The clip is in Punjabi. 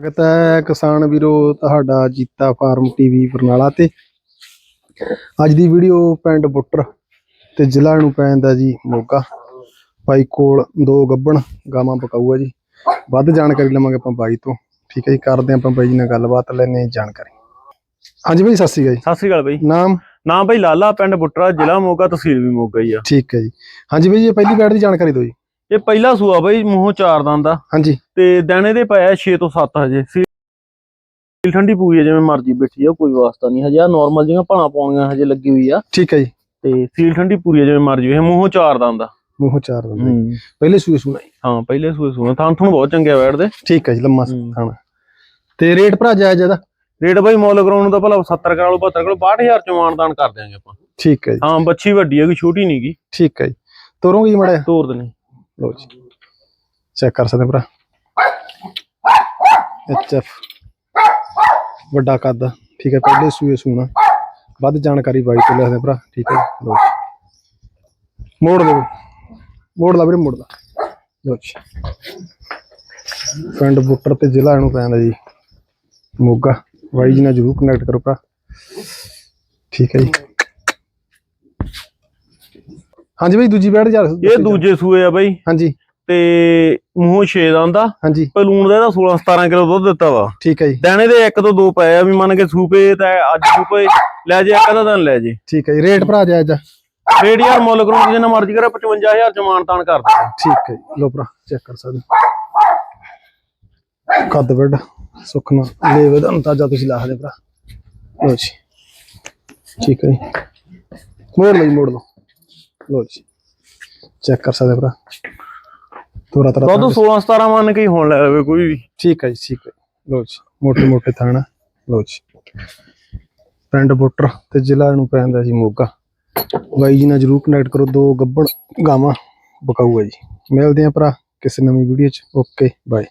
ਸਵਾਗਤ ਹੈ ਕਿਸਾਨ ਵੀਰੋ ਤੁਹਾਡਾ ਜੀਤਾ ਫਾਰਮ ਟੀਵੀ ਬਰਨਾਲਾ ਤੇ। ਅੱਜ ਦੀ ਵੀਡੀਓ ਪਿੰਡ ਬੁੱਟਰ ਤੇ ਜ਼ਿਲ੍ਹਾ ਨੂੰ ਪੈਂਦਾ ਜੀ ਮੋਗਾ ਬਾਈ ਕੋਲ ਦੋ ਗੱਬਣ ਗਾਵਾਂ ਪਕਾਊਆ ਜੀ। ਵੱਧ ਜਾਣਕਾਰੀ ਲਵਾਂਗੇ ਆਪਾਂ ਬਾਈ ਤੋਂ। ਠੀਕ ਹੈ ਜੀ ਕਰਦੇ ਆਪਾਂ ਬਾਈ ਜੀ ਨਾਲ ਗੱਲਬਾਤ ਲੈਣੇ ਜਾਣਕਾਰੀ। ਹਾਂਜੀ ਬਾਈ ਸਤਿ ਸ਼੍ਰੀ ਅਕਾਲ ਜੀ। ਸਤਿ ਸ੍ਰੀ ਅਕਾਲ ਬਈ। ਨਾਮ? ਨਾਮ ਬਈ ਲਾਲਾ ਪਿੰਡ ਬੁੱਟਰਾ ਜ਼ਿਲ੍ਹਾ ਮੋਗਾ ਤਹਿਸੀਲ ਵੀ ਮੋਗਾ ਹੀ ਆ। ਠੀਕ ਹੈ ਜੀ। ਹਾਂਜੀ ਬਾਈ ਇਹ ਪਹਿਲੀ ਬੈਡ ਦੀ ਜਾਣਕਾਰੀ ਦਿਓ ਜੀ। ਇਹ ਪਹਿਲਾ ਸੂਆ ਬਈ ਮੂੰਹੋਂ ਚਾਰ ਦੰਦ ਆ। ਹਾਂਜੀ। ਤੇ ਦਾਣੇ ਦੇ ਪਾਇਆ 6 ਤੋਂ 7 ਹਜੇ। ਸੀਲ ਠੰਡੀ ਪੂਰੀ ਆ ਜਿਵੇਂ ਮਰਜ਼ੀ ਬੈਠੀ ਆ ਕੋਈ ਵਾਸਤਾ ਨਹੀਂ। ਹਜੇ ਆ ਨਾਰਮਲ ਜਿਹੀਆਂ ਭਾਣਾ ਪਾਉਣੀਆਂ ਹਜੇ ਲੱਗੀ ਹੋਈ ਆ। ਠੀਕ ਹੈ ਜੀ। ਤੇ ਸੀਲ ਠੰਡੀ ਪੂਰੀ ਆ ਜਿਵੇਂ ਮਰਜ਼ੀ ਇਹ ਮੂੰਹੋਂ ਚਾਰ ਦੰਦ ਆ। ਮੂੰਹ ਚਾਰ ਦਿੰਦੇ ਪਹਿਲੇ ਸੂਏ ਸੁਣਾ ਹਾਂ ਪਹਿਲੇ ਸੂਏ ਸੂਆ ਥਾਂ ਥੁਣ ਬਹੁਤ ਚੰਗੇ ਆ ਬੈਠਦੇ ਠੀਕ ਹੈ ਜੀ ਲੰਮਾ ਹੂੰ। ਥਾਣਾ। ਤੇ ਰੇਟ ਭਰਾ ਜਾਇਜ਼ ਇਹਦਾ? ਰੇਟ ਬਈ ਮੁੱਲ ਕਰਾਉਣ ਨੂੰ ਤਾਂ ਭਲਾ 70 ਕਰਾ ਲਓ 72 ਕਰਾ ਲਓ 62000 ਚ ਮਾਨਦਾਨ ਕਰ ਦਿਆਂਗੇ ਆਪਾਂ। ਠੀਕ ਹੈ ਜੀ। ਹਾਂ ਬੱਚੀ ਵੱਡੀ ਹੈਗੀ ਛੋਟੀ ਨਹੀਂਗੀ ਠੀਕ ਹੈ ਜੀ। ਤੋਰੋਂਗੇ ਜੀ ਮੜਾ ਤੋਰ ਦੇਣੀ ਲੋ ਜੀ। ਚੈੱਕ ਕਰ ਸਕਦੇ ਭਰਾ? ਐਚਐਫ ਵੱਡਾ ਕੱਦ ਠੀਕ ਹੈ ਪਹਿਲੇ ਸੂਏ ਸੂਣਾ ਵੱਧ ਜਾਣਕਾਰੀ ਬਾਈ ਤੋਂ ਲਿਖਦੇ ਭਰਾ। ਠੀਕ ਹੈ ਲੋ ਜੀ। ਮੋੜ ਲਓ। ਮੋੜ ਲਾ ਵੀਰੇ, ਮੋੜ ਲਾ। ਲੋ ਜੀ। ਪਿੰਡ ਬੁੱਟਰ ਤੇ ਜ਼ਿਲ੍ਹਾ ਇਹਨੂੰ ਪੈਂਦਾ ਜੀ। ਮੋਗਾ। ਬਾਈ ਜੀ ਨਾਲ ਜਰੂਰ ਕਨੈਕਟ ਕਰੋ ਭਰਾ। ਠੀਕ ਹੈ ਜੀ। ਹਾਂਜੀ ਬਾਈ ਦੂਜੀ ਬੈਠ ਜਾ ਇਹ ਦੂਜੇ ਸੂਏ ਆ ਬਈ। ਹਾਂਜੀ। ਤੇ ਮੂੰਹੋਂ 6 ਦੰਦ ਆ ਹਾਂਜੀ। ਪਲੂਣ ਦਾ ਇਹਦਾ 16 17 ਕਿਲੋ ਦੁੱਧ ਦਿੱਤਾ ਵਾ। ਠੀਕ ਹੈ ਜੀ। ਦਾਣੇ ਦੇ ਇੱਕ ਤੋਂ ਦੋ ਪਏ ਆ ਵੀ ਮੰਨ ਕੇ ਸੂਪੇ ਤਾਂ ਅੱਜ ਸੂਪੇ ਲੈ ਜੇ ਇੱਕ ਦਾ ਦਿਨ ਲੈ ਜੇ। ਠੀਕ ਹੈ ਜੀ ਰੇਟ ਭਰਾ ਜਾਇਜ਼ ਆ। ਰੇਟ ਯਾਰ ਮੁੱਲ ਕਰੋ ਜਿੰਨਾ ਮਰਜ਼ੀ ਕਰੇ 55000 ਚ ਮਾਨਤਾਨ ਕਰ ਦੇ। ਠੀਕ ਹੈ ਜੀ ਲੋ ਭਰਾ ਚੈੱਕ ਕਰ ਸਕਦੇ। ਕੱਦ ਵੱਡ ਸੁੱਖ ਨਾਲ ਲੇਵੇ ਦਾ ਅੰਦਾਜ਼ਾ ਤੁਸੀਂ ਲਾ ਸਕਦੇ ਭਰਾ। ਲੋ ਜੀ। ਠੀਕ ਹੈ ਜੀ। ਮੋੜ ਜੀ ਮੋੜ ਲਓ। ਲੋ ਜੀ। ਚੈੱਕ ਕਰ ਸਕਦੇ ਭਰਾ। ਤੋਰਾ ਤੋਰਾ ਦੁੱਧ 16 17 ਮੰਨ ਕੇ ਹੀ ਹੁਣ ਲੈ ਲਵੇ ਕੋਈ ਵੀ। ਠੀਕ ਹੈ ਜੀ ਠੀਕ ਹੈ। ਲੋ ਜੀ ਮੋਟੇ ਮੋਟੇ ਥਾਣਾ। ਲੋ ਜੀ। ਪਿੰਡ ਬੁੱਟਰ ਤੇ ਜ਼ਿਲ੍ਹਾ ਨੂੰ ਪੈਂਦਾ ਜੀ ਮੋਗਾ। ਬਾਈ ਜੀ ਨਾਲ ਜਰੂਰ ਕਨੈਕਟ ਕਰੋ ਦੋ ਗੱਬੜ ਗਾਵਾਂ ਬਕਾਊ ਹੈ ਜੀ। ਮਿਲਦੇ ਆ ਭਰਾ ਕਿਸੇ ਨਵੀਂ ਵੀਡੀਓ ਚ। Okay bye